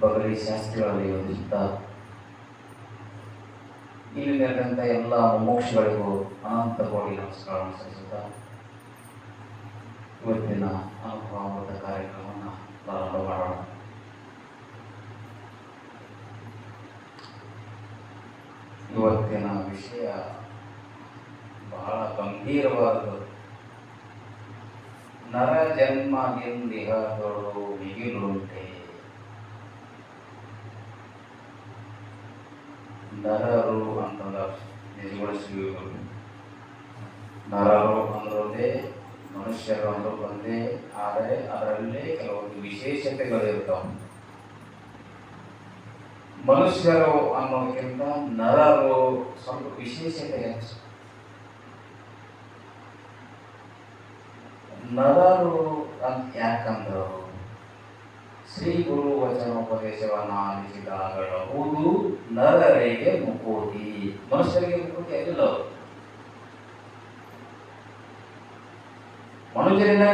ಬಗಲಿ ಶಾಸ್ತ್ರಿಗಳಲ್ಲಿ ಯೋಜಿಸುತ್ತಾ ಇಲ್ಲಿ ನೆರೆದಂಥ ಎಲ್ಲ ಮೋಕ್ಷಗಳಿಗೂ ಅನಂತ ಕೋಟಿ ನಮಸ್ಕಾರವನ್ನು ಸಲ್ಲಿಸುತ್ತಾ, ಇವತ್ತಿನ ಅನುಭವಾಮೃತ ಕಾರ್ಯಕ್ರಮವನ್ನು ಪ್ರಾರಂಭ ಮಾಡೋಣ. ಇವತ್ತಿನ ವಿಷಯ ಬಹಳ ಗಂಭೀರವಾದದ್ದು. ನರ ಜನ್ಮ ಜನ್ಮದಿಂದಿಹಗಳು ಮಿಗಿಲುಂಟೆ. ನರರು ಅಂತಂದ ನಿಜಗೊಳಿಸುವರು ನರರು ಅಂದ್ರೊಂದೇ ಮನುಷ್ಯರು ಅಂದ್ರು ಒಂದೇ ಆದರೆ ಅದರಲ್ಲೇ ಕೆಲವೊಂದು ವಿಶೇಷತೆಗಳು ಇರ್ತಾವೆ ಮನುಷ್ಯರು ಅನ್ನೋದಕ್ಕಿಂತ ನರರು ಸ್ವಲ್ಪ ವಿಶೇಷತೆ ಹೆಚ್ಚು ನರರು ಅಂತ ಯಾಕಂದ್ರು ಶ್ರೀ ಗುರು ವಚನೋಪದೇಶವನ್ನ ಆಲಿಸಿದಾಗಬಹುದು ನರರಿಗೆ ಮುಕೋಟಿ ಮನುಷ್ಯರಿಗೆ ಮುಕೋಟಿ ಅಲ್ಲ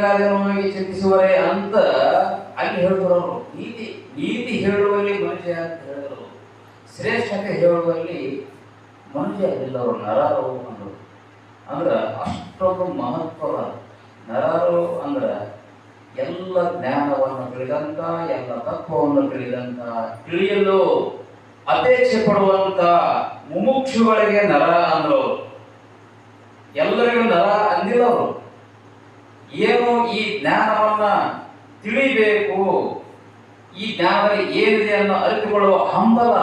ಕಾರ್ಯಕ್ರಮವಾಗಿ ಚಿಂತಿಸುವರೆ ಅಂತ ಅಲ್ಲಿ ಹೇಳ್ತಾರವರು ನೀತಿ ನೀತಿ ಹೇಳುವಲ್ಲಿ ಮನುಷ್ಯ ಅಂತ ಹೇಳಿದ್ರು ಶ್ರೇಷ್ಠತೆ ಹೇಳುವಲ್ಲಿ ಮನುಷ್ಯ ಎಲ್ಲರೂ ನರರು ಅಂದರು. ಅಂದ್ರೆ ಅಷ್ಟೊಂದು ಮಹತ್ವದ ನರರು ಅಂದ್ರೆ ಎಲ್ಲ ಜ್ಞಾನವನ್ನು ತಿಳಿದಂತ, ಎಲ್ಲ ತತ್ವವನ್ನು ತಿಳಿದಂತ, ತಿಳಿಯಲು ಅಪೇಕ್ಷೆ ಪಡುವಂತ ಮುಮುಕ್ಷುಗಳಿಗೆ ನರ ಅಂದ್ರು. ಎಲ್ಲರಿಗೂ ನರ ಅಂದಿಲ್ಲ ಅವರು ಏನು ಈ ಜ್ಞಾನವನ್ನ ತಿಳಿಬೇಕು? ಈ ಜ್ಞಾನದಲ್ಲಿ ಏನಿದೆ ಅನ್ನೋ ಅರಿತುಕೊಳ್ಳುವ ಹಂಬಲ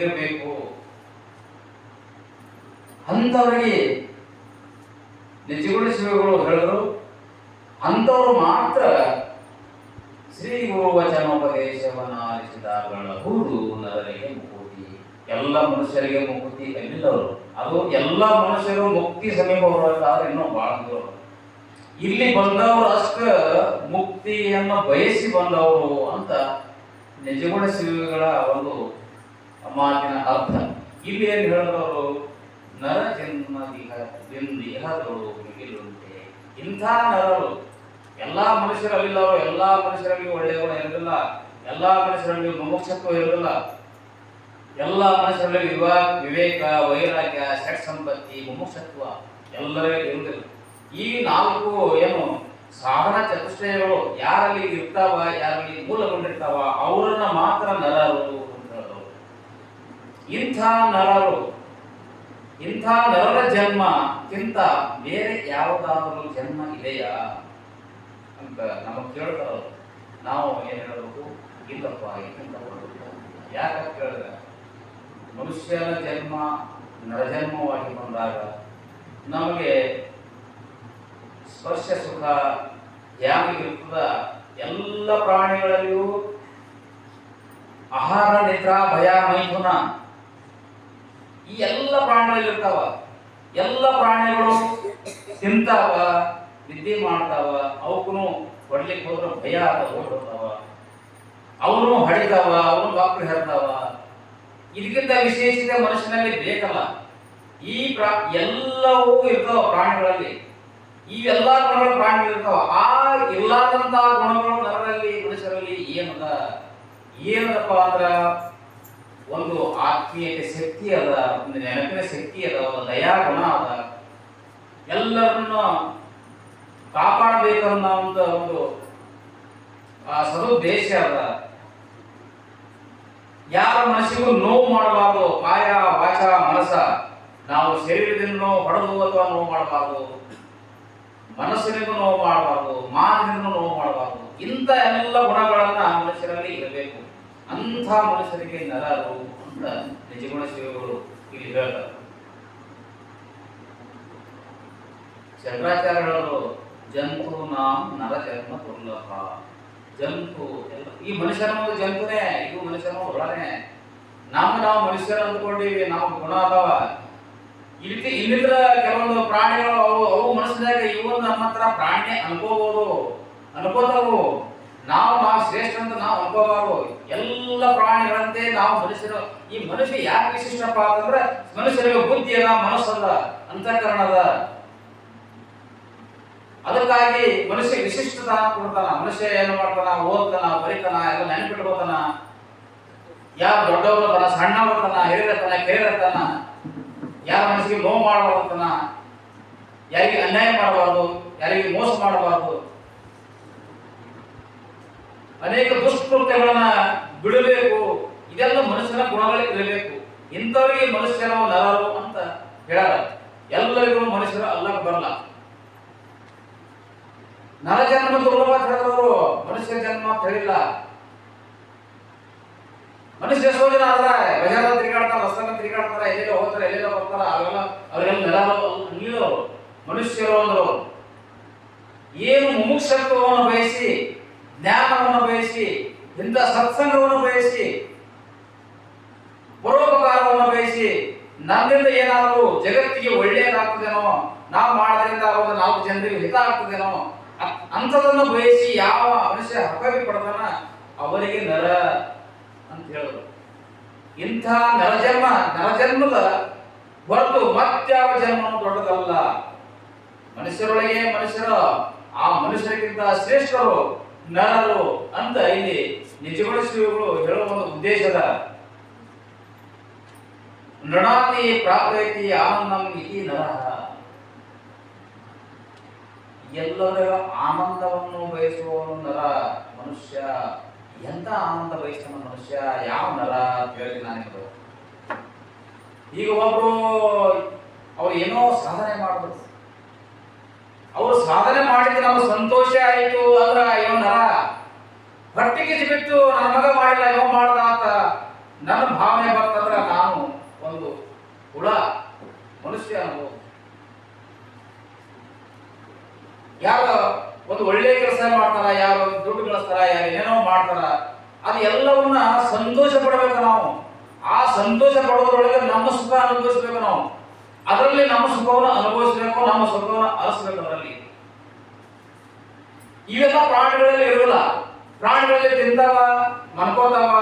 ಇರಬೇಕು. ಅಂಥವರಿಗೆ ನಿಜಗೊಳಿಸುವಗಳು ಹೇಳಿದ್ರು ಅಂಥವ್ರು ಮಾತ್ರ ಶ್ರೀ ಗುರುವಚನೋಪದೇಶವನ್ನು ವಚನೋಪದೇಶವನ್ನು ಆಲಿಸಿದಾಗಬಹುದು ನರರಿಗೆ ಮುಕುತಿ. ಎಲ್ಲ ಮನುಷ್ಯರಿಗೆ ಮುಕುತಿ ಎಲ್ಲಿಲ್ಲವರು ಅದು ಎಲ್ಲ ಮನುಷ್ಯರು ಮುಕ್ತಿ ಸಮೀಪ ಬರಬೇಕಾದ್ರೆ ಇನ್ನೂ ಬಹಳ ದೂರ. ಇಲ್ಲಿ ಬಂದವರು ಅಷ್ಟ ಮುಕ್ತಿಯನ್ನು ಬಯಸಿ ಬಂದವರು ಅಂತ ನಿಜಗೊಳಿಸುವಗಳ ಒಂದು ಮಾತಿನ ಅರ್ಥ. ಇಲ್ಲಿ ಏನು ಹೇಳಿದವರು? ನರ ಜನ್ಮ ದೇಹಗಳು ಮಿಗಿಲುಂಟೆ. ಇಂಥ ನರರು ಎಲ್ಲಾ ಮನುಷ್ಯರಲ್ಲಿಲ್ಲವರು ಎಲ್ಲಾ ಮನುಷ್ಯರಲ್ಲಿ ಒಳ್ಳೆಯ ಇರಲಿಲ್ಲ ಎಲ್ಲಾ ಮನುಷ್ಯರಲ್ಲಿ ಮುಮುಕ್ಷತ್ವ ಇರಲಿಲ್ಲ ಎಲ್ಲ ಮನುಷ್ಯರಲ್ಲಿ ವಿವೇಕ, ವೈರಾಗ್ಯ, ಷಟ್ ಸಂಪತ್ತಿ, ಮುಮುಕ್ಷತ್ವ ಎಲ್ಲರಲ್ಲಿ ಇರುವುದಿಲ್ಲ. ಈ ನಾಲ್ಕು ಏನು ಸಾಧನ ಚತುಷ್ಟಯಗಳು ಯಾರಲ್ಲಿ ಇರ್ತಾವ, ಯಾರಲ್ಲಿ ಮೂಲಗೊಂಡಿರ್ತಾವ, ಅವರನ್ನ ಮಾತ್ರ ನರರು ಅಂತ ಹೇಳಿದ್ರು ಇಂಥ ನರರು, ಇಂಥ ನರರ ಜನ್ಮಕ್ಕಿಂತ ಬೇರೆ ಯಾವುದಾದರೂ ಜನ್ಮ ಇದೆಯಾ? ಅಂತ ನಮಗೆ ಕೇಳ್ತಾರ ನಾವು ಏನು ಹೇಳಬೇಕು? ಇಲ್ಲಪ್ಪ ಇಲ್ಲಿಂದ ಬರಬೇಕು ಯಾಕಂತ ಮನುಷ್ಯನ ಜನ್ಮ ನರಜನ್ಮವಾಗಿ ಬಂದಾಗ ನಮಗೆ ಸ್ಪರ್ಶ ಸುಖ ಇರ್ತದ. ಎಲ್ಲ ಪ್ರಾಣಿಗಳಲ್ಲಿಯೂ ಆಹಾರ, ನಿದ್ರಾ, ಭಯ, ಮೈಥುನ ಈ ಎಲ್ಲ ಪ್ರಾಣಿಗಳಿರ್ತಾವ. ಎಲ್ಲ ಪ್ರಾಣಿಗಳು ತಿಂತಾವ. ನಿದ್ದೆ ಮಾಡ್ತಾವ ಅವಕ್ಕೂ ಹೊಡ್ಲಿಕ್ಕೆ ಹೋದ್ರೆ ಭಯ ಆಗ ಓಡ್ತಾವ ಅವನು ಹಡಿತಾವ, ಅವನು ಬಾಕ್ಲು ಹೇಳ್ತಾವ ಇದಕ್ಕಿಂತ ವಿಶೇಷತೆ ಮನುಷ್ಯನಲ್ಲಿ ಬೇಕಲ್ಲ. ಈ ಪ್ರಾ, ಎಲ್ಲವೂ ಇರ್ತಾವ ಪ್ರಾಣಿಗಳಲ್ಲಿ. ಈ ಎಲ್ಲ ಗುಣಗಳು ಪ್ರಾಣಿಗಳು ಇರ್ತಾವ. ಆ ಇಲ್ಲದಂತ ಗುಣಗಳು ನರರಲ್ಲಿ, ಮನುಷ್ಯರಲ್ಲಿ ಏನದ? ಏನದಪ್ಪ ಅಂದ್ರ, ಒಂದು ಆತ್ಮೀಯತೆ ಶಕ್ತಿ ಅದ, ಒಂದು ನೆನಪಿನ ಶಕ್ತಿ ಅದ, ಒಂದು ದಯಾ ಗುಣ ಅದ. ಎಲ್ಲರನ್ನ ಕಾಪಾಡಬೇಕನ್ನೋ ಒಂದು ಆ ಸದುದ್ದೇಶ ಅದ ಯಾರ ಮನಸ್ಸಿಗೂ ನೋವು ಮಾಡಬಾರ್ದು ಕಾಯ ವಾಚ ಮನಸ ನಾವು ಶರೀರದಿಂದ ನೋವು ಹೊಡೆದು ಅಥವಾ ನೋವು ಮಾಡಬಾರ್ದು, ಮನಸ್ಸಿನಿಂದ ನೋವು ಮಾಡಬಾರ್ದು ಮಾತಿನಿಂದ ನೋವು ಮಾಡಬಾರ್ದು. ಇಂಥ ಎಲ್ಲ ಗುಣಗಳನ್ನ ಮನುಷ್ಯರಲ್ಲಿ ಇರಬೇಕು. ಅಂಥ ಮನುಷ್ಯರಿಗೆ ನರರು ಅಂತ ನಿಜಗುಣ ಶಿವಗಳು ಇಲ್ಲಿ ಹೇಳ್ತಾರೆ. ಶಂಕರಾಚಾರ್ಯರು ಜಂತು ನಾಂ ನರ ಜನ್ಮ ದುರ್ಲಭ. ಜಂತು ಎಲ್ಲ ಈ ಮನುಷ್ಯನ ಒಂದು ಜಂತುನೇ ಇದು ಮನುಷ್ಯನ ಒಳನೆ ನಮ್ಮ ನಾವು ಮನುಷ್ಯರು ಅಂದ್ಕೊಂಡಿವಿ, ನಾವು ಗುಣ ಅದಾವ. ಈ ರೀತಿ ಕೆಲವೊಂದು ಪ್ರಾಣಿಗಳು, ಅವು ಅವು ಮನಸ್ಸಿನಾಗ ಇವು ನಮ್ಮ ಹತ್ರ ಪ್ರಾಣಿನೇ ಅನ್ಕೋಬಹುದು ಅನ್ಕೋತಾವು. ನಾವು ನಾವು ಶ್ರೇಷ್ಠ ಅಂತ ನಾವು ಅನ್ಕೋಬಾರು ಎಲ್ಲ ಪ್ರಾಣಿಗಳಂತೆ ನಾವು ಮನುಷ್ಯರು. ಈ ಮನುಷ್ಯ ಯಾಕೆ ವಿಶಿಷ್ಟಪ್ಪ ಅಂತಂದ್ರೆ ಮನುಷ್ಯರಿಗೆ ಬುದ್ಧಿ ಅದ ಮನಸ್ಸದ ಅಂತಃಕರಣದ ಅದಕ್ಕಾಗಿ ಮನುಷ್ಯ ವಿಶಿಷ್ಟತ ಕೊಡ್ತಾನ, ಮನುಷ್ಯ ಏನು ಮಾಡ್ತಾನ, ಓದ್ತಾನ, ಬರಿತಾನ, ಎಲ್ಲ ನೆನ್ಪಿಟ್ಕೋತಾನ ಯಾರ ದೊಡ್ಡವರತನ ಸಣ್ಣವರತನ ಹಿರಿಯರತನ ಕಿರಿಯರತನ ಯಾರ ಮನಸ್ಸಿಗೆ ನೋವು ಮಾಡಬಾರ್ದತನ ಯಾರಿಗೆ ಅನ್ಯಾಯ ಮಾಡಬಾರ್ದು, ಯಾರಿಗೆ ಮೋಸ ಮಾಡಬಾರ್ದು. ಅನೇಕ ದುಷ್ಕೃತ್ಯಗಳನ್ನ ಬಿಡಬೇಕು. ಇದೆಲ್ಲ ಮನುಷ್ಯನ ಗುಣಗಳಿಗೆ ಇರಬೇಕು. ಇಂಥವರಿಗೆ ಮನುಷ್ಯನ ನರರು ಅಂತ ಹೇಳಲ್ಲ. ಎಲ್ಲರಿಗೂ ಮನುಷ್ಯರು ಅಲ್ಲಕ್ಕೆ ಬರಲ್ಲ. ನರ ಜನ್ಮ ದುರ್ಲಭ ಕಳೆದವರು ಮನುಷ್ಯ ಜನ್ಮ ಅಂತ ಮನುಷ್ಯ ಎಷ್ಟೋ ಜನ ಆದ್ರೆ ಬಜಾರ ತಿರುಗಾಡ್ತಾರೆ ರಸ್ತೆ ತಿರುಗಾಡ್ತಾರೆ ಎಲ್ಲೆಲ್ಲ ಹೋಗ್ತಾರೆ ಎಲ್ಲೆಲ್ಲ ಬರ್ತಾರ, ಅವೆಲ್ಲ ಅವರೆಲ್ಲ ನೆಲ ಅಲ್ಲಿರೋ ಮನುಷ್ಯರು ಅಂದ್ರು. ಏನು ಮುಮುಕ್ಷತ್ವವನ್ನು ಬಯಸಿ, ಜ್ಞಾನವನ್ನು ಬಯಸಿ, ಇಂಥ ಸತ್ಸಂಗವನ್ನು ಬಯಸಿ, ಪರೋಪಕಾರವನ್ನು ಬಯಸಿ, ನನ್ನಿಂದ ಏನಾದರೂ ಜಗತ್ತಿಗೆ ಒಳ್ಳೆಯದಾಗ್ತದೇನೋ, ನಾವು ಮಾಡೋದ್ರಿಂದ ಒಂದು ನಾಲ್ಕು ಜನರಿಗೆ ಹಿತ ಆಗ್ತದೇನೋ ಅಂಥದನ್ನು ಬಯಸಿ ಯಾವ ಮನುಷ್ಯ ಹಕ್ಕಿ ಪಡ್ತಾನ ಅವರಿಗೆ ನರ ಅಂತ ಹೇಳಿದ್ರು ಇಂಥ ನರಜನ್ಮ ನರಜನ್ಮದ ಹೊರತು ಮತ್ಯಾವ ಜನ್ಮನು ದೊಡ್ಡದಲ್ಲ. ಮನುಷ್ಯರೊಳಗೆ ಮನುಷ್ಯರು, ಆ ಮನುಷ್ಯರಿಗಿಂತ ಶ್ರೇಷ್ಠರು, ನರರು ಅಂತ ಇಲ್ಲಿ ನಿಜಗೊಳಿಸುವವರು ಹೇಳುವ ಒಂದು ಉದ್ದೇಶದ ನೃಣಾತಿ ಪ್ರಾಪ್ಯತಿ ಆನಂದಂ ಇತಿ ನರಃ. ಎಲ್ಲರ ಆನಂದವನ್ನು ಬಯಸುವವನು ನರ ಮನುಷ್ಯ, ಎಂತ ಆನಂದ ಬಯಸ್ತಾನ ಮನುಷ್ಯ, ಯಾವ ನರ ಅಂತ ಹೇಳಿ ನಾನು ಈಗ ಒಬ್ರು ಅವ್ರು ಏನೋ ಸಾಧನೆ ಮಾಡಿದ್ರು ಅವರು ಸಾಧನೆ ಮಾಡಿದ್ರೆ ನಮ್ಗೆ ಸಂತೋಷ ಆಯಿತು, ಅಂದ್ರ ಇವ ನರ, ಹೊಟ್ಟಿಗೆ ಬಿಟ್ಟು ನನ್ನ ಮಗ ಮಾಡಿಲ್ಲ ಇವ ಮಾಡ್ದ ಅಂತ ನನ್ನ ಭಾವನೆ ಬರ್ತಂದ್ರ ನಾನು ಒಂದು ಹುಳ, ಮನುಷ್ಯ ಅನ್ಬೋದು ಯಾರು ಒಂದು ಒಳ್ಳೆ ಕೆಲಸ ಮಾಡ್ತಾರ, ಯಾರು ದುಡ್ಡು ಗಳಿಸ್ತಾರ, ಯಾರು ಏನೋ ಮಾಡ್ತಾರ ಅದು ಎಲ್ಲವನ್ನ ಸಂತೋಷ ಪಡಬೇಕು ನಾವು. ಆ ಸಂತೋಷ ಪಡೋದ್ರೊಳಗೆ ನಮ್ಮ ಸುಖ ಅನುಭವಿಸ್ಬೇಕು ನಾವು. ಅದರಲ್ಲಿ ನಮ್ಮ ಸುಖವನ್ನು ಅನುಭವಿಸ್ಬೇಕು, ನಮ್ಮ ಸುಖವನ್ನು ಅರಸಬೇಕು ಅದರಲ್ಲಿ. ಇವೆಲ್ಲ ಪ್ರಾಣಿಗಳಲ್ಲಿ ಇರೋಲ್ಲ ಪ್ರಾಣಿಗಳಲ್ಲಿ ತಿಂತಾವ ಮನ್ಕೋತಾವ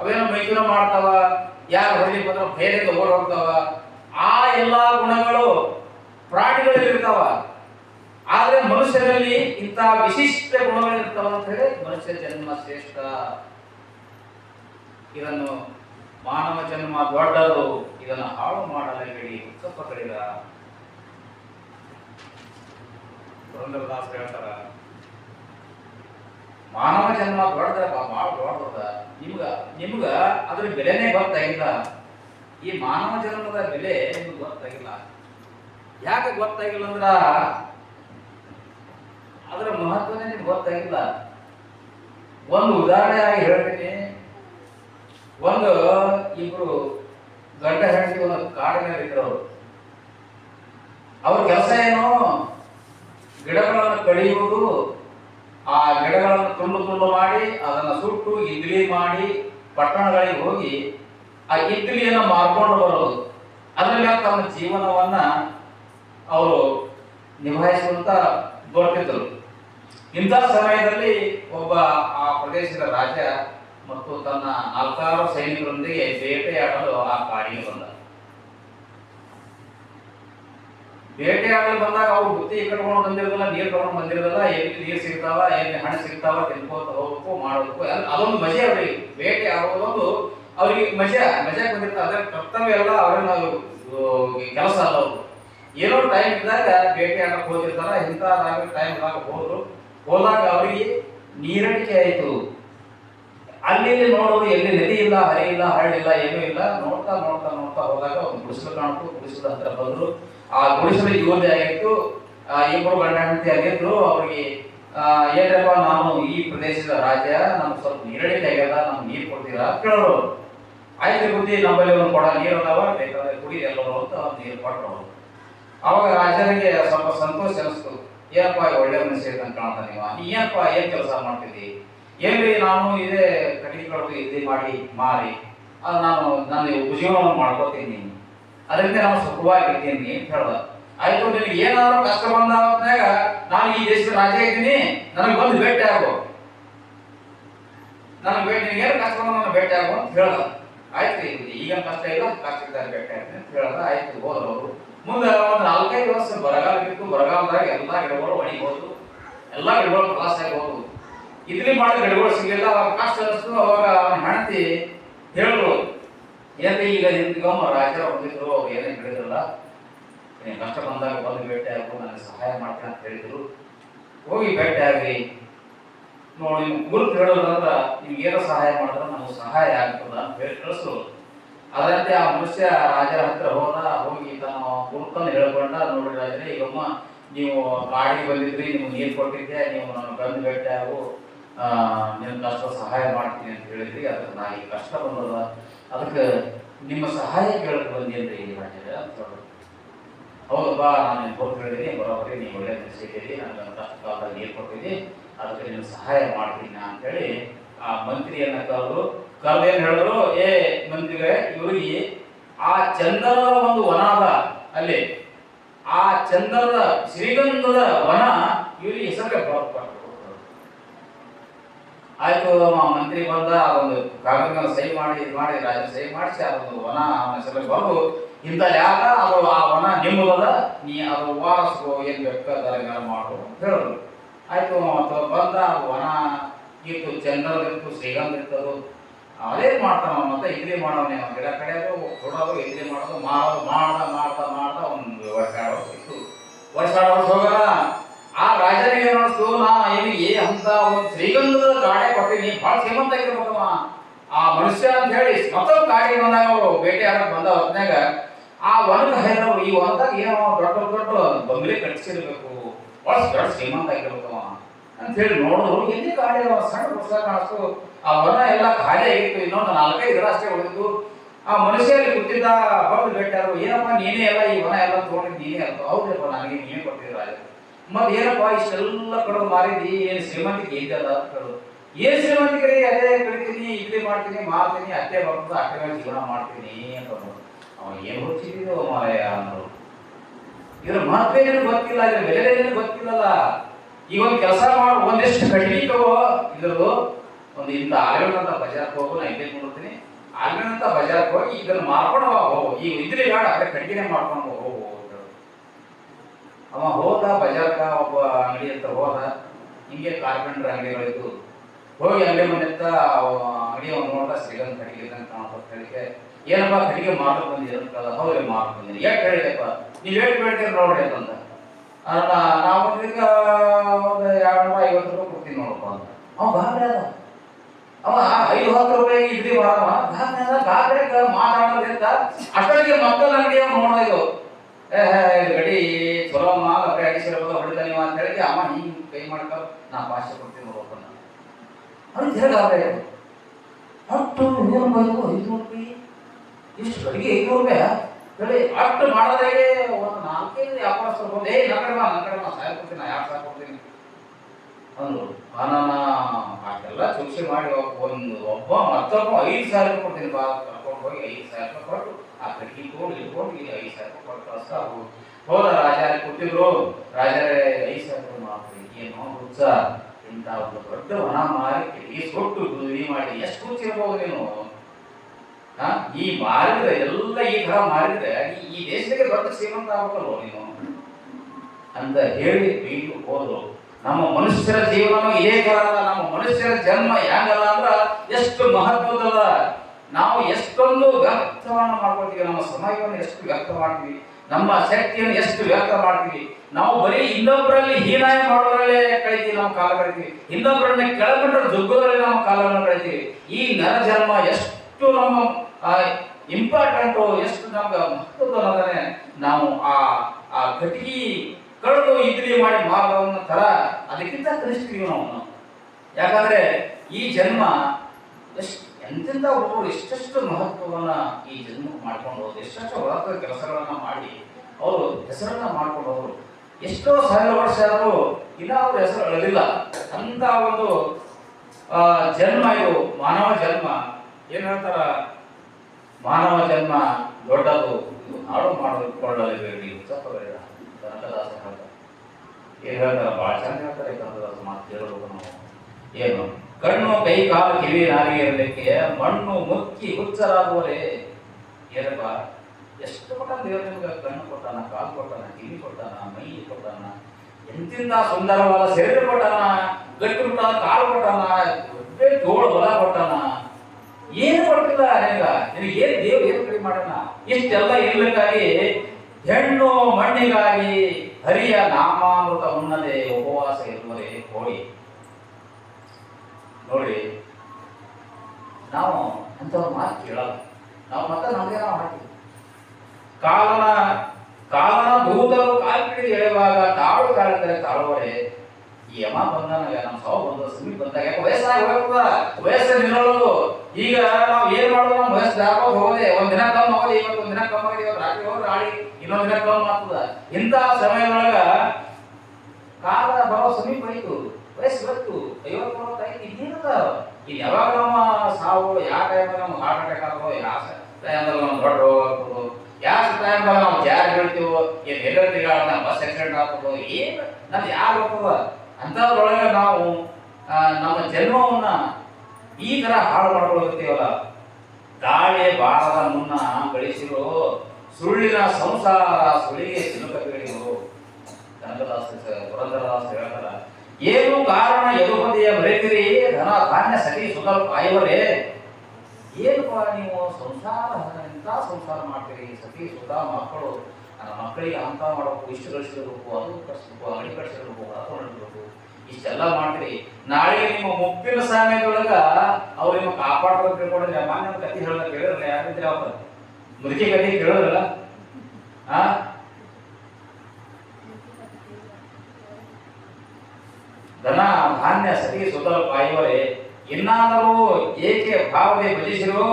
ಅವೇನೋ ಮೈಥುನ ಮಾಡ್ತಾವ, ಯಾರು ಹೊರಗೆ ಬಂದ್ರೆ ಭಯದಿಂದ ಹೋಗ್ತಾವ, ಆ ಎಲ್ಲಾ ಗುಣಗಳು ಪ್ರಾಣಿಗಳಲ್ಲಿ ಇರ್ತಾವ. ಆದ್ರೆ ಮನುಷ್ಯರಲ್ಲಿ ಇಂತಹ ವಿಶಿಷ್ಟ ಗುಣಗಳಿರ್ತಾವಂತ ಹೇಳಿ ಮನುಷ್ಯ ಜನ್ಮ ಶ್ರೇಷ್ಠ. ಇದನ್ನು ಮಾನವ ಜನ್ಮ ದೊಡ್ಡದು, ಇದನ್ನು ಹಾಳು ಮಾಡಲೇಬೇಡಿ ಸ್ವಲ್ಪ ಕಡಿದ ಪುರಂದರದಾಸ್ ಹೇಳ್ತಾರ. ಮಾನವ ಜನ್ಮ ದೊಡ್ಡದಪ್ಪ ಬಹಳ ದೊಡ್ಡದ. ನಿಮ್ಗ ನಿಮ್ಗ ಅದ್ರ ಬೆಲೆನೇ ಗೊತ್ತಾಗಿಲ್ಲ ಈ ಮಾನವ ಜನ್ಮದ ಬೆಲೆ ನಿಮ್ಗೆ ಗೊತ್ತಾಗಿಲ್ಲ. ಯಾಕೆ ಗೊತ್ತಾಗಿಲ್ಲ ಅಂದ್ರ ಅದರ ಮಹತ್ವ ನಿಮ್ಗೆ ಗೊತ್ತಾಗಿಲ್ಲ. ಒಂದು ಉದಾಹರಣೆಯಾಗಿ ಹೇಳ್ತೀನಿ. ಒಂದು ಇಬ್ರು ಗಂಡ ಹೆಂಡತಿ ಒಂದು ಕಾಡಿನಲ್ಲಿ ಅವರು ಅವ್ರ ಕೆಲಸ ಏನು? ಗಿಡಗಳನ್ನು ಕಡಿಯುವುದು. ಆ ಗಿಡಗಳನ್ನು ತುಂಡು ತುಂಡು ಮಾಡಿ, ಅದನ್ನ ಸುಟ್ಟು ಇದ್ಲಿ ಮಾಡಿ ಪಟ್ಟಣಗಳಿಗೆ ಹೋಗಿ ಆ ಇದ್ಲಿಯನ್ನು ಮಾರ್ಕೊಂಡು ಬರೋದು. ಅದರಲ್ಲಿ ತಮ್ಮ ಜೀವನವನ್ನ ಅವರು ನಿಭಾಯಿಸುವಂತ ಬರ್ತಿದ್ದರು ಇಂಥ ಸಮಯದಲ್ಲಿ ಒಬ್ಬ ಆ ಪ್ರದೇಶದ ರಾಜ ಮತ್ತು ತನ್ನ ನಾಲ್ಕಾರು ಸೈನಿಕರೊಂದಿಗೆ ಬೇಟೆಯಾಡಲು ಆ ಕಾಡಿಗೆ ಬಂದ. ಬೇಟೆಯಾಡಲು ಬಂದಾಗ ಅವ್ರು ಬುತ್ತಿ ಕಟ್ಕೊಂಡು ಬಂದಿರೋದಿಲ್ಲ, ನೀರು ತಗೊಂಡು ಬಂದಿರೋದಿಲ್ಲ, ಎಲ್ಲಿ ನೀರು ಸಿಗ್ತಾವ, ಎಲ್ಲಿ ಹಣ ಸಿಗ್ತಾವ, ತಿನ್ಕೋತ ಹೋಗ್ಬೇಕು, ಮಾಡಬೇಕು ಅದ್- ಅದೊಂದು ಮಜೆ ಅವ್ರಿಗೆ. ಬೇಟೆ ಆಗೋದೊಂದು ಅವ್ರಿಗೆ ಮಜೆ, ಮಜಾ ಬಂದಿರ್ತಾರೆ ಅದರ ಕರ್ತವ್ಯ ಎಲ್ಲ ಅವ್ರನ್ನ ಕೆಲಸ ಅಲ್ಲ ಅವರು ಏನೋ ಟೈಮ್ ಇದ್ದಾಗ ಬೇಟೆ ಆಗಕ್ಕೆ ಹೋಗಿರ್ತಾರ ಇಂಥ ಟೈಮ್ ಹೋದ್ರು. ಹೋದಾಗ ಅವರಿಗೆ ನೀರಡಿಕೆ ಆಯಿತು ಅಲ್ಲಿ ನೋಡೋರು ಎಲ್ಲಿ ನದಿ ಇಲ್ಲ ಹರಿ ಇಲ್ಲ ಹಳ್ಳಿಲ್ಲ ಏನೂ ಇಲ್ಲ, ನೋಡ್ತಾ ನೋಡ್ತಾ ನೋಡ್ತಾ ಹೋದಾಗ ಒಂದು ಗುಡಿಸಲು ಕಾಣ್ತು. ಗುಡಿಸಲು ಹತ್ರ ಬಂದ್ರು. ಆ ಗುಡಿಸಲು ಯುವತಿ ಆಗಿತ್ತು. ಇಬ್ಬರು ಗಂಡ ಹೆಂಡತಿ ಆಗಿದ್ರು. ಅವ್ರಿಗೆ ಏನಪ್ಪ ನಾನು ಈ ಪ್ರದೇಶದ ರಾಜ. ನಮ್ಗೆ ಸ್ವಲ್ಪ ನೀರಡಿಕೆ ಆಗ್ಯದ ನಮ್ಗೆ ನೀರು ಕೊಡ್ತೀರಾ? ಕೇಳೋರು ಆಯ್ತು ಬುದ್ಧಿ ನಮ್ಮಲ್ಲಿ ಒಂದು ಕೊಡ ನೀರು ಅದಾವ. ಬೇಕಾದ್ರೆ ಕುಡಿ ಎಲ್ಲರೂ ಅಂತ ನೀರು ಕೊಟ್ಟರು ಅವಾಗ ರಾಜನಿಗೆ ಸ್ವಲ್ಪ ಸಂತೋಷ ಅನಿಸ್ತು. ಏನಪ್ಪ ಒಳ್ಳೆ ಮನುಷ್ಯ ಅಂತ ಕಾಣ್ತಾನೆ ನೀವ ನೀ ಏನಪ್ಪ ಏನ್ ಕೆಲಸ ಮಾಡ್ತಿದ್ದಿ? ಏನ್ರಿ ನಾನು ಇದೇ ಕಟ್ಟಿಗೆ ಕಳೆದು ಇದೇ ಮಾಡಿ, ಮಾರಿ, ಅದು ನಾನು ನನ್ನ ಉಪಜೀವನವನ್ನು ಮಾಡ್ಕೋತೀನಿ. ಅದರಿಂದ ನಾನು ಸುಖವಾಗಿರ್ತೀನಿ ಅಂತ ಹೇಳ್ದ. ಆಯ್ತು, ನಿನಗೆ ಏನಾದ್ರು ಕಷ್ಟ ಬಂದ ಹೊತ್ನ್ಯಾಗ ನಾನು ಈ ದೇಶದ ರಾಜ ಇದ್ದೀನಿ ನನಗೆ ಬಂದು ಭೇಟಿ ಆಗು. ನನಗೆ ಭೇಟಿ, ನಿನಗೆ ಏನು ಕಷ್ಟ ಬಂದ ಭೇಟಿ ಆಗು ಅಂತ ಹೇಳ್ದ. ಆಯ್ತು, ಈಗ ಕಷ್ಟ ಇಲ್ಲ, ಕಷ್ಟ ಇದ್ದಾಗ ಭೇಟಿ ಆಗ್ತೀನಿ ಅಂತ ಹೇಳ್ದ. ಆಯ್ತು, ಹೋದ್ರು ಅವರು. ಮುಂದೆ ಒಂದು ನಾಲ್ಕೈದು ವರ್ಷ ಬರಗಾಲ ಬಿತ್ತು ಬರಗಾಲದಾಗ ಎಲ್ಲ ಗಿಡಗಳು ಒಣಗಿ ಹೋದ್ರು. ಎಲ್ಲ ಗಿಡಗಳು ಲಾಸ್ ಆಗಿ ಹೋದ್ವು ಇದ್ರಿ ಮಾಡಿದ ಗಿಡಗಳು ಸಿಗಲಿಲ್ಲ, ಅವಾಗ ಕಷ್ಟ ಅನಿಸ್ತು. ಅವಾಗ ಅವನ ಹೇಳಿದ್ರು ಏನ್ರಿ ಈಗ ಹಿಂದಿಗೊಮ್ಮ ರಾಜರ ಬಂದಿದ್ರು, ಅವ್ರು ಏನೇನು ಹೇಳಿದ್ರಲ್ಲ? ನೀನು ಕಷ್ಟ ಬಂದಾಗ ಬಂದು ಭೇಟಿ ಆಗು ನನಗೆ ಸಹಾಯ ಮಾಡ್ತೀನಿ ಅಂತ ಹೇಳಿದ್ರು. ಹೋಗಿ ಭೇಟಿ ಆಗ್ರಿ. ನೋಡಿ, ಗುರುತು ಹೇಳೋದಂದ್ರ ನಿಮ್ಗೆ ಏನೋ ಸಹಾಯ ಮಾಡಿದ್ರೆ ನಮಗೆ ಸಹಾಯ ಆಗ್ತದ ಅಂತ ಹೇಳಿ ಕಳಿಸ್ರು. ಅದರಂತೆ ಆ ಮನುಷ್ಯ ರಾಜರ ಹತ್ರ ಹೋದ ಹೋಗಿ ತಮ್ಮ ಗುರುತನ್ನು ಹೇಳ್ಕೊಂಡ ನೋಡಿ ರಾಜರೇ ಈಗಮ್ಮ ನೀವು ಕಾಡಿಗೆ ಬಂದಿದ್ರಿ ನಿಮ್ಗೆ ನೀರು ಕೊಟ್ಟಿದ್ದೆ ನೀವು ನನ್ನ ಬಂದು ಭೇಟಿ ಆಗು ಆ, ನಿನ್ನ ಸಹಾಯ ಮಾಡ್ತೀನಿ ಅಂತ ಹೇಳಿದ್ರಿ ಅದಕ್ಕೆ ನಾ ಈ ಕಷ್ಟ ಬಂದದ. ಅದಕ್ಕೆ ನಿಮ್ಮ ಸಹಾಯ ಕೇಳಕ್ಕೆ ಬಂದೇನ್ರಿ ರಾಜರೇ ಅಂತ ಹೌದು ಹೌದಪ್ಪ ನಾನು ನಿನ್ನ ಕೊಟ್ಟು ಹೇಳಿದ್ದೀನಿ ಬರೋಬ್ಬರಿ ನೀವು ಒಳ್ಳೆ ಮನಸ್ಸಿದ್ದೀರಿ ನನಗೆ ಕಷ್ಟ ಕಾಲದಲ್ಲಿ ನೀರು ಕೊಟ್ಟಿದ್ದೀನಿ ಅದಕ್ಕೆ ನಿಮ್ಗೆ ಸಹಾಯ ಮಾಡ್ತೀನಿ ಅಂತೇಳಿ ಆ ಮಂತ್ರಿಯನ್ನ ಕರೆದು ಕರೆದು ಏನು ಹೇಳಿದ್ರು? ಏ ಮಂತ್ರಿಗಳೇ, ಇವರಿಗೆ ಆ ಚಂದನದ ಒಂದು ವನ ಅದ ಅಲ್ಲಿ. ಆ ಚಂದನದ ಶ್ರೀಗಂಧದ ವನ ಇವರಿಗೆ ಹೆಸರಿಗೆ ಆಯ್ತು ಆ ಮಂತ್ರಿ ಬಂದ ಅದೊಂದು ಕಾಗದ ಮೇಲೆ ಸಹಿ ಮಾಡಿ, ಇದು ಮಾಡಿ ರಾಜ ಸಹಿ ಮಾಡಿಸಿ ಒಂದು ವನ ಅವನ ಹೆಸರಿಗೆ ಬರೆದು ಇಂಥ ಯಾಕ ಅದು ಆ ವನ ನಿಮ್ಮದ ನೀ ಅದು ವಾರಸ್ಕೋ ಏನ್ ಬೇಕಾದ್ರೆ ಮಾಡು ಅಂತ ಹೇಳಿದ್ರು. ಆಯ್ತು ಬಂದ ವನ ಇತ್ತು ಚಂದ್ರ ಇತ್ತು ಶ್ರೀಗಂಧ ಇತ್ತು, ಅದೇ ಮಾಡ್ತಾನ ಮತ್ತೆ ಇಲ್ಲಿ ಮಾಡೋನೇ ಅವ್ನು. ಗಿಡ ಕಡೆಯೋದು ಕೊಡೋದು ಇಲ್ಲಿ ಮಾಡೋದು ಮಾಡೋದು, ಮಾಡ್ದ ಮಾಡ್ತಾ ಮಾಡ್ತಾ ಒಂದು ವರ್ಷ ಇತ್ತು. ವರ್ಷ ಹೋಗಲ್ಲ ಆ ರಾಜನಿಗೆ ಅನ್ನಿಸ್ತು ನಾ ಏನು ಏ ಅಂತ ಒಂದು ಶ್ರೀಗಂಧದ ಗಾಡೆ ಕೊಟ್ಟಿನಿ ಭಾಳ ಶ್ರೀಮಂತ ಆಗಿರ್ಬೇಕವ. ಆ ಮನುಷ್ಯ ಅಂತ ಹೇಳಿ ಮತ್ತೊಂದು ಗಾಡಿ ಬಂದಾಗ ಅವರು ಬೇಟೆ ಆಗ ಬಂದ ಹೊತ್ನಾಗ ಆ ಒಂದು ಹೇಳೋರು ಈ ವನದಾಗ ಏನೋ ದೊಡ್ಡ ದೊಡ್ಡ ಬಂಗ್ಲೆ ಕಟ್ಸಿರ್ಬೇಕು. ಭಾಳ ದೊಡ್ಡ ಶ್ರೀಮಂತ ಆಗಿರ್ಬೇಕವ ಅಂತ ಹೇಳಿ ನೋಡಿದ್ರು. ಎಲ್ಲಿ ಅವ? ಸಣ್ಣ ಹೊಸ ಕಾಣಿಸ್ತು. ಆ ವನ ಎಲ್ಲ ಖಾಲಿ ಆಗಿತ್ತು. ಇನ್ನೊಂದು ನಾಲ್ಕೈದು ಗಿಡ ಅಷ್ಟೇ ಉಳಿದಿತ್ತು. ಆ ಮನುಷ್ಯ ಅಲ್ಲಿ ಕೂತಿದ್ದ ಬಂದು ಬೆಟ್ಟರು, ಏನಪ್ಪ ನೀನೇ ಎಲ್ಲ ಈ ವನ ಎಲ್ಲ ತಗೊಂಡಿದ್ದು ನೀನೇ ಅಲ್ಲ ಹೌದಪ್ಪ ನನಗೆ ನೀನೇ ಕೊಟ್ಟಿದ್ರು ಆಯ್ತು ಮತ್ತೆ ಏನಪ್ಪ, ಇಷ್ಟೆಲ್ಲ ಕಡೆ ಮಾರಿದ್ದಿ? ಏನು ಶ್ರೀಮಂತಿಗೆ ಇದ್ದಲ್ಲ ಅಂತ ಕೇಳೋದು ಏನ್ ಶ್ರೀಮಂತಿಗೆ ರೀ? ಅದೇ ಕಡಿತೀನಿ ಇಲ್ಲಿ ಮಾಡ್ತೀನಿ, ಮಾರ್ತೀನಿ, ಅತ್ತೆ ಬರ್ತದ ಮೇಲೆ ಜೀವನ ಮಾಡ್ತೀನಿ ಅಂತ ಅಂದ್ರು. ಅವ ಏನು ಹುಚ್ಚಿದ್ರು ಮಾರಾಯ ಅಂದ್ರು ಇದ್ರ ಮಹತ್ವ ಏನು ಗೊತ್ತಿಲ್ಲ ಇದ್ರ ಬೆಲೆ ಏನು ಗೊತ್ತಿಲ್ಲಲ್ಲ. ಈಗ ಒಂದು ಕೆಲಸ ಮಾಡಿ, ಒಂದಿಷ್ಟು ಕಡಿಮೆ ತಗೋ ಇದ್ರದ್ದು ಒಂದು ಇಂಥ ಆಲ್ಗಂತ ಬಜಾರ್ಗೆ ಹೋಗು, ನಾ ಇಲ್ಲೇ ನೋಡ್ತೀನಿ ಆಲ್ಗಂತ ಬಜಾರ್ಗೆ ಹೋಗಿ ಇದನ್ನ ಮಾರ್ಕೊಂಡು ಹೋಗು. ಈಗ ಇದ್ರೆ ಬೇಡ, ಅದೇ ಕಡಿಗೆನೆ ಮಾಡ್ಕೊಂಡು ಹೋಗು. ಅವ ಹೋದ ಬಜಾರ್ಕ ಒಬ್ಬ ಅಂಗಡಿ ಅಂತ ಹೋದ, ಹಿಂಗೆ ಕಾರ್ಪೆಂಟರ್ ಅಂಗಡಿಗಳಿದ್ದು ಹೋಗಿ ಅಂಗಡಿ ಮನೆ ಅಂಗಡಿ ಅವ್ನು ನೋಡ್ದ ಸಿಗನ್ ಕಡಿಗೆ ಅಂತ ಕಡಿಗೆ ಏನಪ್ಪ ಕಡಿಗೆ ಮಾರಕ್ ಬಂದಿದೆ ಅಂತ ಹೌದು ಮಾರಕ್ ಬಂದಿದೆ ಯಾಕೆ ಹೇಳಿದೆಪ್ಪ ನೀವು ಹೇಳಿ ಬೇಡ್ತೀರಿ ನೋಡ್ರಿ ಅಂತಂದ ಅಲ್ಲ ನಾವು ಈಗ ಒಂದು ಎರಡು ನೂರ ಐವತ್ತು ರೂಪಾಯಿ ಕೊಡ್ತೀನಿ ನೋಡಪ್ಪ. ಅಂತ ಅವ ಗಾಬರಿ ಅದ. ಅವ ಐದು ಹತ್ತು ರೂಪಾಯಿ ಇಡ್ಲಿ ಮಾಡವ ಗಾಬರಿ ಅದ. ಗಾಬರಿ ಮಾತಾಡೋದ್ರಿಂದ ಅಷ್ಟೊತ್ತಿಗೆ ಮಕ್ಕಳು ಅಂಗಡಿಯ ನೋಡ ಏ ಏ ಹೇ, ಇದು ಗಡಿ ಚಲೋ ಮಾಲ್ ಪ್ರಾಕ್ಟೀಸ್ ಇರ್ಬೋದು ಹೊಡಿತ ನೀವು ಅಂತ ಹೇಳಿ ಅವ ಹಿಂಗ್ ಕೈ ಮಾಡ್ಕೊ ನಾ ಭಾಷೆ ಕೊಡ್ತೀನಿ ನೋಡಪ್ಪ ಅಂತ. ಹೇಳಿ ಗಾಬರಿ ಏನು ಬಂದು ಐದುನೂರು ರೂಪಾಯಿ ಇಷ್ಟು ಗಡಿಗೆ ಐದು ರೂಪಾಯಿ? ಹೇಳಿ ಅಷ್ಟು ಮಾಡೋದೇ ಒಂದು ನಾಲ್ಕೈದು ವ್ಯಾಪಾರಸ್ಥರು ಬಂದು ಏ ನನ್ನ ಕಡೆ ನನ್ನ ಕಡೆ ಸಾವಿರ ಕೊಡ್ತೀನಿ ಯಾಕೆ ಸಾವಿರ ಕೊಡ್ತೀನಿ? ಅಂದ್ರು. ಅನ್ನ ಅಷ್ಟೆಲ್ಲ ಚುಕ್ಸಿ ಮಾಡಿ ಒಂದು ಒಬ್ಬ ಮತ್ತೊಬ್ಬ ಐದು ಸಾವಿರ ರೂಪಾಯಿ ಕೊಡ್ತೀನಿ, ಬಾ, ಕರ್ಕೊಂಡು ಹೋಗಿ ಐದು ಸಾವಿರ ರೂಪಾಯಿ ಕೊಟ್ಟು, ಆ ಕಟ್ಟಿ ಇಲ್ಲಿ ಕೊಡು ಇಲ್ಲಿ ಐದು ಸಾವಿರ ರೂಪಾಯಿ ಕೊಟ್ಟು ಕಳಿಸ್ತಾ ಹೋಗಿ ಹೋದ ರಾಜ ಕೊಟ್ಟಿದ್ರು ರಾಜರೇ, ಐದು ಸಾವಿರ ರೂಪಾಯಿ ಮಾಡ್ತೀವಿ ಏನು ಹುಚ್ಚ? ಇಂಥ ಒಂದು ದೊಡ್ಡ ವನ ಮಾರಿ ಈ ಸೊಟ್ಟು ಮಾಡಿ, ಎಷ್ಟು ಕೂತಿರ್ಬೋದು ನೀನು? ಈ ಮಾರಿದ್ರೆ ಎಲ್ಲ ಈ ತರ ಮಾರಿದ್ರೆ ಈ- ದೇಶಕ್ಕೆ ದೊಡ್ಡ ಶ್ರೀಮಂತ ಆಗ್ಬೇಕಲ್ವ ನೀನು? ಅಂತ ಹೇಳಿ ಬೀಟು ಹೋದ್ರು. ನಮ್ಮ ಮನುಷ್ಯರ ಜೀವನ ಇದೇ ನಮ್ಮ ಮನುಷ್ಯರ ಜನ್ಮ ಹೆಂಗಲ್ಲ ಅಂದ್ರ ಎಷ್ಟು ಮಹತ್ವದಲ್ಲ ನಾವು ಎಷ್ಟೊಂದು ವ್ಯರ್ಥವನ್ನು ಮಾಡ್ಕೊಳ್ತೀವಿ. ನಮ್ಮ ಸಮಯವನ್ನು ಎಷ್ಟು ವ್ಯರ್ಥ ಮಾಡ್ತೀವಿ. ನಮ್ಮ ಶಕ್ತಿಯನ್ನು ಎಷ್ಟು ವ್ಯರ್ಥ ಮಾಡ್ತೀವಿ. ನಾವು ಬರೀ ಇನ್ನೊಬ್ಬರಲ್ಲಿ ಹೀನಾಯ ಮಾಡೋದ್ರಲ್ಲೇ ಕಳಿತೀವಿ ನಾವು ಕಾಲ ಕಳಿತೀವಿ. ಇನ್ನೊಬ್ಬರನ್ನ ಕೆಳಬಿಟ್ರೆ ದುಗ್ಗೋದ್ರಲ್ಲಿ ನಮ್ಮ ಕಾಲವನ್ನು ಕಳಿತೀವಿ. ಈ ನರ ಜನ್ಮ ಎಷ್ಟು ನಮ್ಮ ಇಂಪಾರ್ಟೆಂಟ್ ಎಷ್ಟು ನಮ್ಗೆ ಮಹತ್ವದ ಅನ್ನೋದನ್ನೇ ನಾವು ಆ ಆ ಕಟಿಗೆ ಕಳೆದು ಇದ್ರಿ ಮಾಡಿ ಮಾರ್ಗವನ್ನು ತರ ಅದಕ್ಕಿಂತ ಕಲಿಸ್ತೀವಿ ನಾವು. ಯಾಕಂದ್ರೆ ಈ ಜನ್ಮ ಎಷ್ಟು, ಎಂತೆಂಥ ಒಬ್ಬರು ಎಷ್ಟೆಷ್ಟು ಮಹತ್ವವನ್ನ ಈ ಜನ್ಮ ಮಾಡ್ಕೊಂಡು ಹೋದ್ರು, ಎಷ್ಟೆಷ್ಟು ಒಳಗ ಕೆಲಸಗಳನ್ನ ಮಾಡಿ ಅವರು ಹೆಸರನ್ನ ಮಾಡ್ಕೊಂಡು ಹೋದ್ರು, ಎಷ್ಟೋ ಸಾವಿರ ವರ್ಷ ಆದರೂ ಇಲ್ಲ ಅವ್ರ ಹೆಸರು ಅಳಲಿಲ್ಲ. ಅಂತ ಒಂದು ಜನ್ಮ ಇದು, ಮಾನವ ಜನ್ಮ. ಏನ್ ಹೇಳ್ತಾರ? ಮಾನವ ಜನ್ಮ ದೊಡ್ಡದು ಇದು ಹಾಳು ಮಾಡಿಕೊಳ್ಳಲೇಬೇಡಿ ಕನಕದಾಸ ಹೇಳ್ತಾರೆ. ಏನ್ ಹೇಳ್ತಾರ? ಭಾಳ ಹೇಳ್ತಾರೆ ಕನಕದಾಸ ಮಾತು ಕೇಳಬೇಕು ನಾವು. ಏನು? ಕಣ್ಣು, ಕೈ, ಕಾಲು, ಕಿವಿ ನಾಲಿಗೆ ಇರಲಿಕ್ಕೆ ಮಣ್ಣು, ಮುಕ್ಕಿ ಹುಚ್ಚರಾಗುವರೆ ಏನಪ್ಪ? ಎಷ್ಟು ಮಟ್ಟ ದೇವರು ಕಣ್ಣು ಕೊಟ್ಟಾನ, ಕಾಲು ಕೊಟ್ಟಾನ, ಕಿವಿ ಕೊಟ್ಟಾನ, ಮೈ ಕೊಟ್ಟಾನ? ಎಂತಿಂತ ಸುಂದರವಾದ ಶರೀರ ಕೊಟ್ಟಾನ, ಗಟ್ಟಿ ಕೊಟ್ಟಾನ, ಕಾಲು ಕೊಟ್ಟಾನ ತೋಳು ಬಲ ಕೊಟ್ಟಾನ? ಏನು ಕೊಟ್ಟಿಲ್ಲ ನಿನಗ ನಿನಗೆ ಏನು ದೇವ್ರು ಏನು ಕಡಿಮೆ ಮಾಡೋಣ ಇಷ್ಟೆಲ್ಲ ಇರ್ಲಿಕ್ಕಾಗಿ ಹೆಣ್ಣು ಮಣ್ಣಿಗಾಗಿ ಹರಿಯ ನಾಮಾಮೃತ ಉಣ್ಣದೆ ಉಪವಾಸ ಇರುವರೆ ಕೋಳಿ ನೋಡಿ, ನಾವು ಅಂಥವ್ರ ಮಾತು ಕೇಳಲ್ಲ. ನಾವು ಮತ್ತೆ ನಮಗೆ ನಾವು ಹಾಕಿ ಕಾಲನ ಕಾಲನ ಭೂತರು ಕಾಲ್ ಹೇಳುವಾಗ ಎಳೆಯುವಾಗ ತಾಳು ತಾಳಿದರೆ ತಾಳುವರೆ ಈ ಯಮ ಬಂದಾಗ ನಮ್ಮ ಸಾವು ಬಂದ ಬಂದಾಗ, ಯಾಕೆ ವಯಸ್ಸಾಗಿ ಹೋಗ್ತದ ವಯಸ್ಸು ನಿಲ್ಲೋದು. ಈಗ ನಾವು ಏನ್ ಮಾಡೋದು? ನಮ್ಮ ವಯಸ್ಸು ದಾಕೋದು ಹೋಗದೆ ಒಂದ್ ದಿನ ಕಮ್ಮಿ ಹೋಗದೆ, ಇವತ್ತು ಒಂದ್ ದಿನ ಕಮ್ಮಿ ಆಗಿದೆ ಇವತ್ತು ರಾತ್ರಿ ಹೋಗಿ ರಾಳಿ ಇನ್ನೊಂದ್ ದಿನ ಕಮ್ಮಿ ಆಗ್ತದ ಇಂಥ ಸಮಯದೊಳಗ ಕಾಲದ ಬರೋ ಸಮೀಪ ಐತು, ವಯಸ್ಸು ಬಂತು, ಐವತ್ತು ಮೂವತ್ತೈದು ಇದ್ದೀನದ ಇದು ಯಾವಾಗ ನಮ್ಮ ಸಾವು ಯಾವ ಟೈಮ್ ನಮ್ಗೆ ಹಾರ್ಟ್ ಅಟ್ಯಾಕ್ ಆಗೋ ಯಾವ ಟೈಮಲ್ಲಿ ನಮ್ಮ ದೊಡ್ಡ ರೋಗ ಆಗ್ತದೋ ಯಾವ ಟೈಮ್ದಾಗ ನಾವು ಜಾರಿ ಬೀಳ್ತೀವೋ ಏನು ಎಲ್ಲರಿಗ ಬಸ್ ಆಕ್ಸಿಡೆಂಟ್ ಆಗ್ಬೋದು, ಏನು? ನಮ್ದು ಯಾರು ಹೋಗ್ತದ ಅಂಥದ್ರೊಳಗೆ ನಾವು ನಮ್ಮ ಜನ್ಮವನ್ನ ಈ ಥರ ಹಾಳು ಮಾಡ್ಕೊಳ್ತೀವಲ್ಲ ಗಾಳಿ ಬಾರದ ಮುನ್ನ ಗಳಿಸಿರೋ ಸುಳ್ಳಿನ ಸಂಸಾರ ಸುಳಿಗೆ ಸಿಲುಕಬೇಡಿರು ಕನಕದಾಸ ಪುರಂದರದಾಸ ಹೇಳ್ತಾರ. ಏನು ಕಾರಣ ಯದುಪತಿಯ ಬರೀತೀರಿ ಧನ ಧಾನ್ಯ ಸತಿ ಸುಧಲ್ ಏನು ಏನಪ್ಪ ನೀವು ಸಂಸಾರ ಹಣದಿಂದ ಸಂಸಾರ ಮಾಡ್ತೀರಿ? ಸತಿ ಸುಧಾ ಮಕ್ಕಳು ಮಕ್ಕಳಿಗೆ ಅಂತ ಮಾಡಬೇಕು, ಇಷ್ಟು ಗಳಿಸಿರ್ಬೇಕು ಅದು ಅಂಗಡಿ ಕಳಿಸಿರ್ಬೇಕು, ಅದು ಇಷ್ಟೆಲ್ಲ ಮಾಡ್ತೀರಿ. ನಾಳೆ ನಿಮ್ಮ ಮುಪ್ಪಿನ ಸಮಯದೊಳಗ ಅವ್ರು ನಿಮ್ಮ ಕಾಪಾಡ್ಕೊಂಡು ತಿಳ್ಕೊಂಡ್ರೆ ಮಾನ್ಯ ಕತಿ ಹೇಳೋದ ಯಾರು ಯಾರಿದ್ರೆ ಅವ್ರ ಮುದುಕಿ ಕಥೆ ಕೇಳೋದಲ್ಲ ಆ? ಧನ ಧಾನ್ಯ ಸತಿ ಸುತಲ ಪಾಯುವರೆ. ಇನ್ನಾದರೂ ಏಕೆ ಭಾವನೆ ಭಜಿಸಿರೋ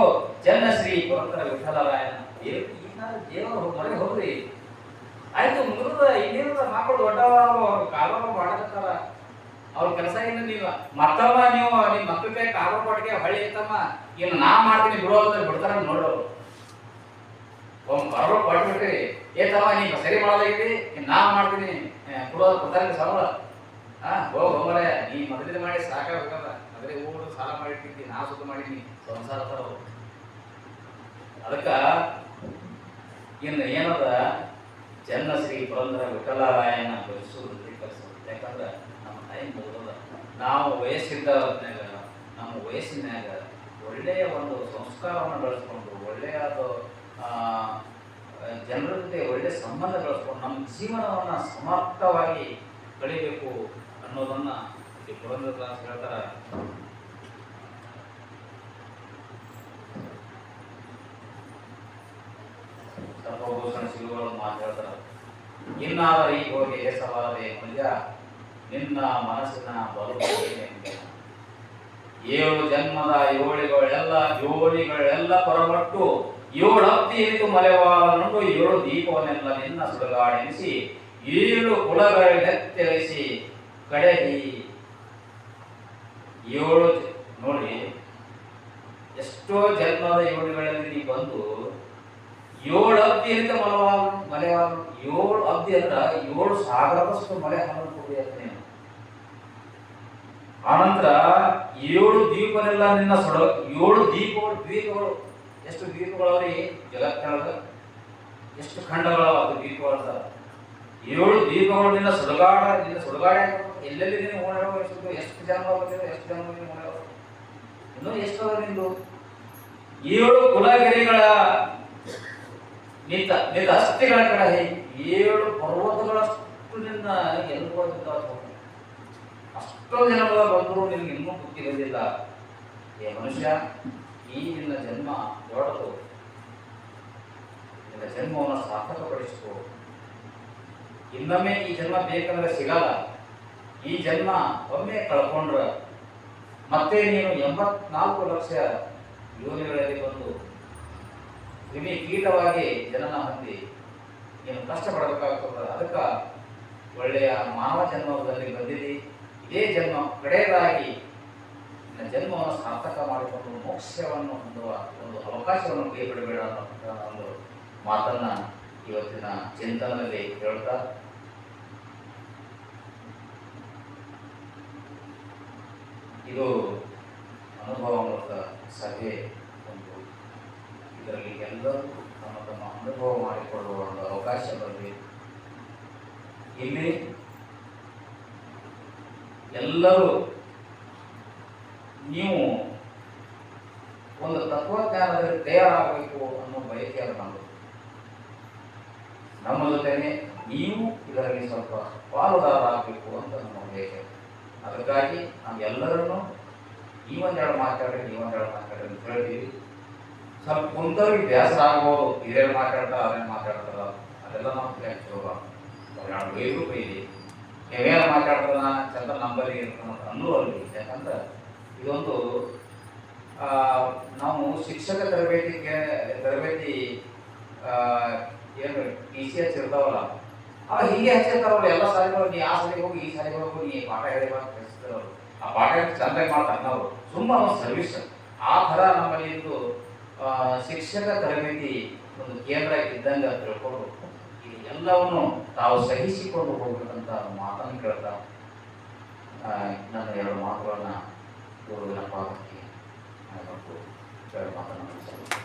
ಜನ್ನಶ್ರೀ ಶ್ರೀ ವಿಠಲರಾಯನ ದೇವ್- ಈಗಾದ್ರೂ ದೇವರು ಮನೆ ಹೋಗ್ರಿ ಆಯ್ತು ಮುಗಿದ ಇನ್ನೇನದ ಮಾಡ್ಕೊಂಡು ದೊಡ್ಡವರು ಕಾಲ ಮಾಡಕತ್ತಾರ ಅವ್ರ ಕೆಲಸ ಏನು ನೀವು? ಮತ್ತವ ನೀವು ನಿಮ್ಮ ಕೈ ಕಾಲ ಕೊಟ್ಟಿಗೆ ಹೊಳಿ ಐತಮ್ಮ ಇನ್ನು ನಾ ಮಾಡ್ತೀನಿ ಬಿಡೋ ಅಂತ ಬಿಡ್ತಾರ ನೋಡು. ಒಮ್ಮೆ ಬರೋ ಕೊಟ್ಬಿಟ್ರಿ. ಏತಮ್ಮ ನೀವು ಸರಿ ಇನ್ನು ನಾ ಮಾಡ್ತೀನಿ. ಕೊಡೋದು ಕೊಡ್ತಾರೆ ಸಂಬಳ ಹಾ ಹೋಗ್ ನೀ ಮದ್ವೆ ಮಾಡಿ ಸಾಕಾಗಬೇಕಲ್ಲ ಅದ್ರೆ ಊರು ಸಾಲ ಮಾಡಿಟ್ಟಿದ್ದಿ, ನಾ ಸುತ್ತ ಮಾಡೀನಿ ಸಂಸಾರ ತರ ಅದಕ್ಕ ಇನ್ನು ಏನದ? ಜನ್ಮಶ್ರೀ ಪುರಂದರ ವಿಠಲರಾಯನ ಬೆಳೆಸೋದು ಕಲಿಸೋದು. ಯಾಕಂದ್ರೆ ನಾವು ವಯಸ್ಸಿದ್ದ ನಮ್ಮ ವಯಸ್ಸಿನಾಗ ಒಳ್ಳೆಯ ಒಂದು ಸಂಸ್ಕಾರವನ್ನು ಬೆಳೆಸ್ಕೊಂಡು, ಒಳ್ಳೆಯ ಜನರ ಜೊತೆ ಒಳ್ಳೆಯ ಸಂಬಂಧ ಬೆಳೆಸ್ಕೊಂಡು ನಮ್ಮ ಜೀವನವನ್ನು ಸಮರ್ಥವಾಗಿ ಕಳಿಬೇಕು ಅನ್ನೋದನ್ನ ಈ ಪುರಂದರದಾಸ್ ಹೇಳ್ತಾರ. ಸರ್ವಭೂಷಣ ಶಿವಗಳು ಮಾತು ಹೇಳ್ತಾರೆ. ಇನ್ನಾದರೆ ಈ ಹೋಗಿ ಹೆಸವಾದೆ ಮಲ್ಯ ನಿನ್ನ ಮನಸ್ಸಿನ ಬಲು. ಏಳು ಜನ್ಮದ ಯೋಳಿಗಳೆಲ್ಲ, ಯೋನಿಗಳೆಲ್ಲ ಹೊರಬಟ್ಟು ಏಳು ಹತ್ತಿ ಇರಿತು ಮಲೆವಾಳನುಂಡು ಏಳು ದೀಪವನ್ನೆಲ್ಲ ನಿನ್ನ ಸುಡುಗಾಡೆನಿಸಿ ಏಳು ಕುಲಗಳೆತ್ತೆಳಿಸಿ ಕಡೆಗಿ ಏಳು ನೋಡಿ, ಎಷ್ಟೋ ಜನ್ಮದ ಯೋನಿಗಳಲ್ಲಿ ನೀ ಬಂದು ಏಳು ಅಬ್ದಿ ಅಂತ ಮಲವಾಳು, ಮಲೆವಾಳು, ಏಳು ಅಬ್ದಿ ಅಂದ್ರ ಏಳು ಸಾಗರದಷ್ಟು ಮಲೆ ಹಾಲು ಕೊಡಿ ಅಂತ ಆನಂತರ ಏಳು ದ್ವೀಪನೆಲ್ಲ ನಿನ್ನ ಸೊಡ ಏಳು ದೀಪಗಳು ದ್ವೀಪಗಳು. ಎಷ್ಟು ದ್ವೀಪಗಳವ್ರಿ? ಜಗತ್ತಿನೊಳಗ ಎಷ್ಟು ಖಂಡಗಳವ ಅದು ದ್ವೀಪಗಳ ಏಳು ದ್ವೀಪಗಳು ನಿನ್ನ ಸುಡಗಾಡ ನಿನ್ನ ಸುಡಗಾಡ ಎಲ್ಲೆಲ್ಲಿ ನೀನು ಓಡಾಡುವ ಎಷ್ಟು ಎಷ್ಟು ಜನ ಎಷ್ಟು ಜನ ನೀನು ಓಡಾಡುವ? ಇನ್ನೂ ಎಷ್ಟು ಅದ ನಿಂದು? ಏಳು ಕುಲಗಿರಿಗಳ ನಿಂತ ಅಸ್ಥಿಗಳ ಕಡೆ. ಏಳು ಪರ್ವತಗಳಷ್ಟು ನಿನ್ನ ಎಲ್ಲರೂ ಅಷ್ಟೋ ಜನ ಬಂದರೂ ನಿಮ್ಗೆ ಇನ್ನೂ ಗೊತ್ತಿರೋದಿಲ್ಲ. ಏ ಮನುಷ್ಯ, ಈ ನಿನ್ನ ಜನ್ಮ ದೊಡ್ಡದು ನಿನ್ನ ಜನ್ಮವನ್ನು ಸಾರ್ಥಕಪಡಿಸಿತು ಇನ್ನೊಮ್ಮೆ ಈ ಜನ್ಮ ಬೇಕಂದ್ರೆ ಸಿಗಲ್ಲ. ಈ ಜನ್ಮ ಒಮ್ಮೆ ಕಳ್ಕೊಂಡ್ರ ಮತ್ತೆ ನೀನು ಎಂಬತ್ನಾಲ್ಕು ಲಕ್ಷ ಯೋನಿಗಳಲ್ಲಿ ಬಂದು ಕ್ರಿಮಿ ಕೀಟವಾಗಿ ಜನನ ಹೊಂದಿ ನೀನು ಕಷ್ಟಪಡಬೇಕಾಗ್ತದೆ. ಅದಕ್ಕೆ ಒಳ್ಳೆಯ ಮಾನವ ಜನ್ಮದಲ್ಲಿ ಬಂದಿದೆ ಇದೇ ಜನ್ಮ ಕಡೆಯದಾಗಿ ಜನ್ಮವನ್ನು ಸಾರ್ಥಕ ಮಾಡಿಕೊಂಡು ಮೋಕ್ಷವನ್ನು ಹೊಂದುವ ಒಂದು ಅವಕಾಶವನ್ನು ಕೈ ಬಿಡಬೇಡ ಒಂದು ಮಾತನ್ನ ಇವತ್ತಿನ ಚಿಂತನದಲ್ಲಿ ಹೇಳ್ತಾ ಇದು ಅನುಭವ ಮೂಲಕ ಸಭೆ ಒಂದು. ಇದರಲ್ಲಿ ಎಲ್ಲರೂ ತಮ್ಮ ತಮ್ಮ ಅನುಭವ ಮಾಡಿಕೊಳ್ಳುವ ಒಂದು ಅವಕಾಶ ಬರಬೇಕು ಇಲ್ಲಿ ಎಲ್ಲರೂ ನೀವು ಒಂದು ತತ್ವಜ್ಞಾನದಲ್ಲಿ ತಯಾರಾಗಬೇಕು ಅನ್ನೋ ಬಯಕೆ ಅದು ನಮ್ಮದು ನಮ್ಮ ಜೊತೆನೆ ನೀವು ಇದರಲ್ಲಿ ಸ್ವಲ್ಪ ಪಾಲುದಾರರಾಗಬೇಕು ಅಂತ ನಮ್ಮ ಬಯಕೆ. ಅದಕ್ಕಾಗಿ ನಾವೆಲ್ಲರನ್ನು ಈ ಒಂದೆರಡು ಮಾತಾಡ್ರಿ, ಈ ಒಂದೆರಡು ಮಾತಾಡ್ರಿ ಅಂತ ಹೇಳ್ತೀವಿ. ಸ್ವಲ್ಪ ಕುಂತವ್ರಿಗೆ ಬೇಸರ ಆಗ್ಬೋದು. ಇದ್ರಲ್ಲಿ ಮಾತಾಡ್ತಾರೆ ಅದೇನು ಮಾತಾಡ್ತಾರ ಅದೆಲ್ಲ ನಾವು ಹಚ್ಚೋಲ್ಲ ಎರಡು ಬೈದು ಬೈದಿ ನೀವೇನು ಮಾತಾಡ್ತಾರ ಚಂದ ನಂಬಲ್ಲಿ ಅಂದರೂ ಅನ್ನುವಲ್ಲಿ ಯಾಕಂದ್ರೆ ಇದೊಂದು ನಾವು ಶಿಕ್ಷಕ ತರಬೇತಿಗೆ, ತರಬೇತಿ ಏನು ಟಿ ಸಿ ಎಚ್ ಇರ್ತಾವಲ್ಲ ಅವ್ರು ಹೀಗೆ ಹಚ್ಚಿರ್ತಾರಲ್ಲ ಎಲ್ಲ ಸಾಲಿಗಳು ನೀ ಆ ಸಾಲಿಗೆ ಹೋಗಿ, ಈ ಸಾಲಿಗೆ ಹೋಗಿ, ನೀ ಪಾಠ ಹೇಳಿ ಅಂತ. ಆ ಪಾಠ ಚಂದಾಗಿ ಮಾಡ್ತಾರೆ ನಾವು ಸುಮ್ಮನೆ ಒಂದು ಸರ್ವಿಸ್ ಆ ಥರ ನಮ್ಮಲ್ಲಿ ಇದು ಶಿಕ್ಷಕ ತರಬೇತಿ ಒಂದು ಕೇಂದ್ರ ಇದ್ದಂಗೆ ತಿಳ್ಕೊಂಡು ಎಲ್ಲವನ್ನು ತಾವು ಸಹಿಸಿಕೊಂಡು ಹೋಗ್ಬೇಕಂತ ಮಾತನ್ನು ಕೇಳ್ತಾ ನನ್ನ ಎರಡು ಮಾತುಗಳನ್ನ ಗುರುವಿನ ಪಾದಕ್ಕೆ ಮತ್ತು ಎರಡು ಮಾತನ್ನು.